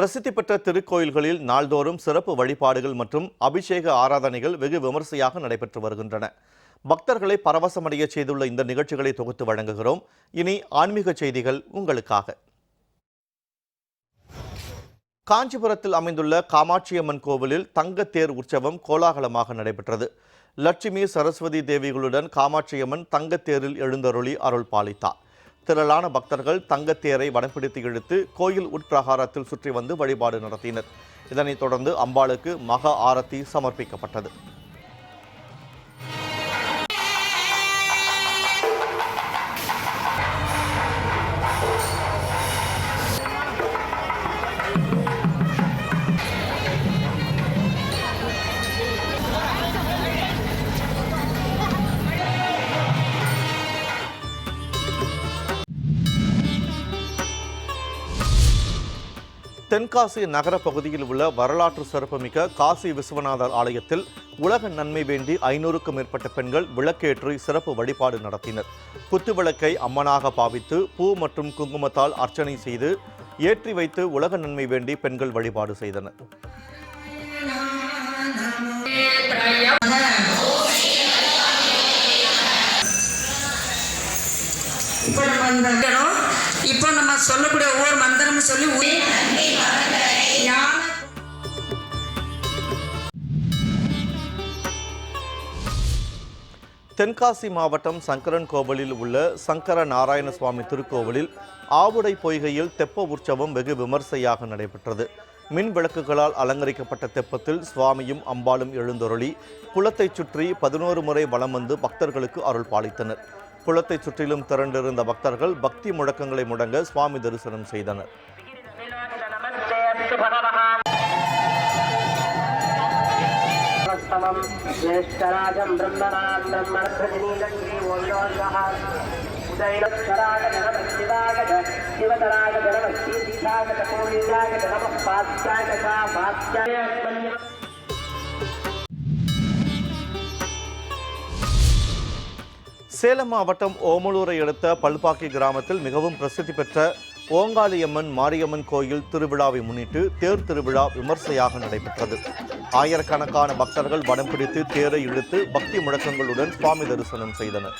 பிரசித்தி பெற்ற திருக்கோயில்களில் நாள்தோறும் சிறப்பு வழிபாடுகள் மற்றும் அபிஷேக ஆராதனைகள் வெகு விமரிசையாக நடைபெற்று வருகின்றன. பக்தர்களை பரவசமடைய செய்துள்ள இந்த நிகழ்ச்சிகளை தொகுத்து வழங்குகிறோம். இனி ஆன்மீக செய்திகள் உங்களுக்காக. காஞ்சிபுரத்தில் அமைந்துள்ள காமாட்சியம்மன் கோவிலில் தங்கத்தேர் உற்சவம் கோலாகலமாக நடைபெற்றது. லட்சுமி சரஸ்வதி தேவிகளுடன் காமாட்சியம்மன் தங்கத்தேரில் எழுந்தருளி அருள் பாலித்தார். திரளான பக்தர்கள் தங்கத்தேரை வடம்பிடித்து இழுத்து கோயில் உட்பிரகாரத்தில் சுற்றி வந்து வழிபாடு நடத்தினர். இதனைத் தொடர்ந்து அம்பாளுக்கு மகா ஆரத்தி சமர்ப்பிக்கப்பட்டது. தென்காசி நகர பகுதியில் உள்ள வரலாற்று சிறப்புமிக்க காசி விஸ்வநாதர் ஆலயத்தில் உலக நன்மை வேண்டி ஐநூறுக்கும் மேற்பட்ட பெண்கள் விளக்கேற்றி சிறப்பு வழிபாடு நடத்தினர். குத்துவிளக்கை அம்மனாக பாவித்து பூ மற்றும் குங்குமத்தால் அர்ச்சனை செய்து ஏற்றி வைத்து உலக நன்மை வேண்டி பெண்கள் வழிபாடு செய்தனர். இப்போ நம்ம சொல்லக்கூடிய ஒவ்வொரு மந்திரமும் சொல்லி தென்காசி மாவட்டம் சங்கரன் கோவிலில் உள்ள சங்கர நாராயண சுவாமி திருக்கோவிலில் ஆவுடை பொய்கையில் தெப்ப உற்சவம் வெகு விமர்சையாக நடைபெற்றது மின் விளக்குகளால் அலங்கரிக்கப்பட்ட தெப்பத்தில் சுவாமியும் அம்பாளும் எழுந்தொருளி குளத்தைச் சுற்றி பதினோரு முறை வலம் வந்து பக்தர்களுக்கு அருள் பாலித்தனர் குளத்தை சுற்றிலும் திரண்டிருந்த பக்தர்கள் பக்தி முழக்கங்களை முடங்க சுவாமி தரிசனம் செய்தனர் समं ज्येष्ठराजं ब्रह्मणां ब्रह्मणप्रतिनीलक्ष्मी ओयोर्वः उदयनक्षरागणमशिवागज शिवतरागणमश्रीसीतागतपूर्णिजागज नमः पात्यागता पात्याय சேலம் மாவட்டம் ஓமலூரை அடுத்த பல்பாக்கி கிராமத்தில் மிகவும் பிரசித்தி பெற்ற ஓங்காளியம்மன் மாரியம்மன் கோயில் திருவிழாவை முன்னிட்டு தேர் திருவிழா விமர்சையாக நடைபெற்றது ஆயிரக்கணக்கான பக்தர்கள் வடம் பிடித்து தேரை இழுத்து பக்தி முழக்கங்களுடன் சுவாமி தரிசனம் செய்தனர்.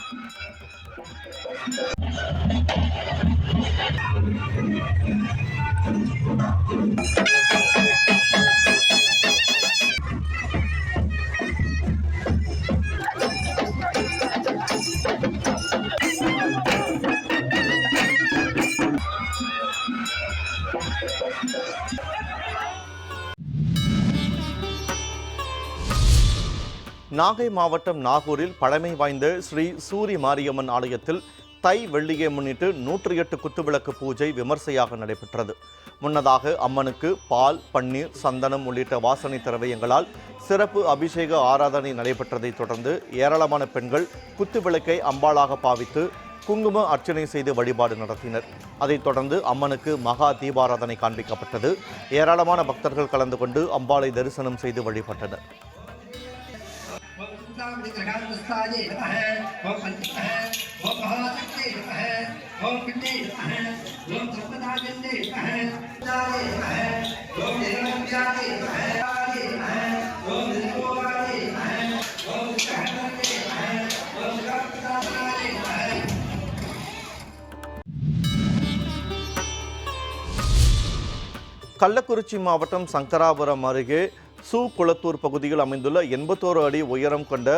நாகை மாவட்டம் நாகூரில் பழமை வாய்ந்த ஸ்ரீ சூரி மாரியம்மன் ஆலயத்தில் தை வெள்ளியை முன்னிட்டு நூற்றி எட்டு குத்துவிளக்கு பூஜை விமர்சையாக நடைபெற்றது. முன்னதாக அம்மனுக்கு பால் பன்னீர் சந்தனம் உள்ளிட்ட வாசனை திரவியங்களால் சிறப்பு அபிஷேக ஆராதனை நடைபெற்றதைத் தொடர்ந்து ஏராளமான பெண்கள் குத்துவிளக்கை அம்பாளாக பாவித்து குங்கும அர்ச்சனை செய்து வழிபாடு நடத்தினர். அதைத் தொடர்ந்து அம்மனுக்கு மகா தீபாராதனை காண்பிக்கப்பட்டது. ஏராளமான பக்தர்கள் கலந்து கொண்டு அம்பாளை தரிசனம் செய்து வழிபட்டனர். ओम विग्रहान्तस्थाये नमः ओम पञ्चमः ओम महाशक्ते नमः ओम पिण्डे नमः ओम सर्वदाजन्ते नमः दाये नमः ओम निर्मल्याये नमः दाये नमः ओम निर्मोहाये नमः ओम विग्रहान्तये नमः ओम विग्रहान्तये नमः கள்ளக்குறிச்சி மாவட்டம் சங்கராபுரம் அருகே சூ குளத்தூர் பகுதியில் அமைந்துள்ள எண்பத்தோரு அடி உயரம் கொண்ட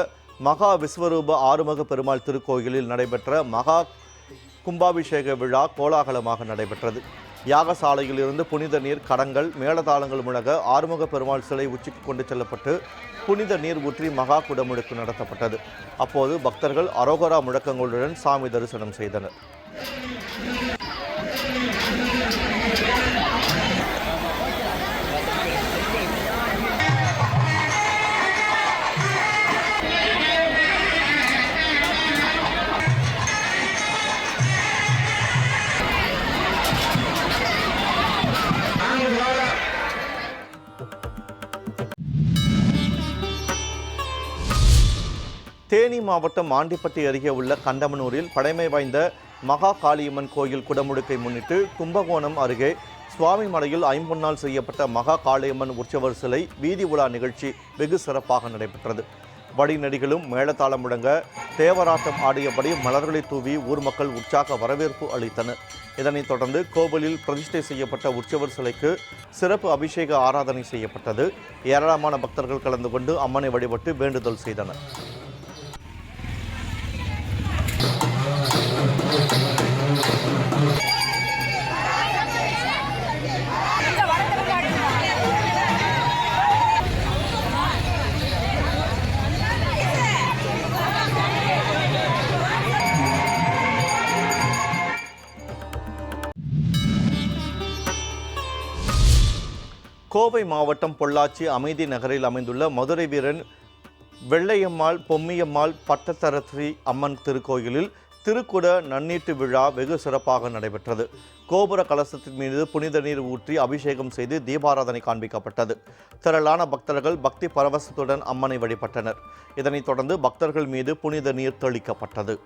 மகா விஸ்வரூப ஆறுமுக பெருமாள் திருக்கோயிலில் நடைபெற்ற மகா கும்பாபிஷேக விழா கோலாகலமாக நடைபெற்றது. யாகசாலையில் இருந்து புனித நீர் கடங்கள் மேளதாளங்கள் முழங்க ஆறுமுக பெருமாள் சிலை உச்சிக்கு கொண்டு செல்லப்பட்டு புனித நீர் ஊற்றி மகா குடமுழுக்கு நடத்தப்பட்டது. அப்போது பக்தர்கள் அரோகரா முழக்கங்களுடன் சாமி தரிசனம் செய்தனர். தேனி மாவட்டம் ஆண்டிப்பட்டி அருகே உள்ள கண்டமனூரில் பழமை வாய்ந்த மகா காளியம்மன் கோயில் குடமுழுக்கை முன்னிட்டு கும்பகோணம் அருகே சுவாமிமலையில் ஐம்பொன்னால் செய்யப்பட்ட மகா காளியம்மன் உற்சவர் சிலை வீதி உலா நிகழ்ச்சி வெகு சிறப்பாக நடைபெற்றது. வழிநடிகளும் மேளதாளம் முழங்க தேவராட்டம் ஆடியபடி மலர்களை தூவி ஊர் மக்கள் உற்சாக வரவேற்பு அளித்தனர். இதனைத் தொடர்ந்து கோவிலில் பிரதிஷ்டை செய்யப்பட்ட உற்சவர் சிலைக்கு சிறப்பு அபிஷேக ஆராதனை செய்யப்பட்டது. ஏராளமான பக்தர்கள் கலந்து கொண்டு அம்மனை வழிபட்டு வேண்டுதல் செய்தனர். கோவை மாவட்டம் பொள்ளாச்சி அமைதி நகரில் அமைந்துள்ள மதுரை வீரன் வெள்ளையம்மாள் பொம்மியம்மாள் பட்டத்தரசி அம்மன் திருக்கோயிலில் திருக்குட நன்னீட்டு விழா வெகு சிறப்பாக நடைபெற்றது. கோபுர கலசத்தின் மீது புனித நீர் ஊற்றி அபிஷேகம் செய்து தீபாராதனை காண்பிக்கப்பட்டது. திரளான பக்தர்கள் பக்தி பரவசத்துடன் அம்மனை வழிபட்டனர். இதனைத் தொடர்ந்து பக்தர்கள் மீது புனித நீர் தெளிக்கப்பட்டது.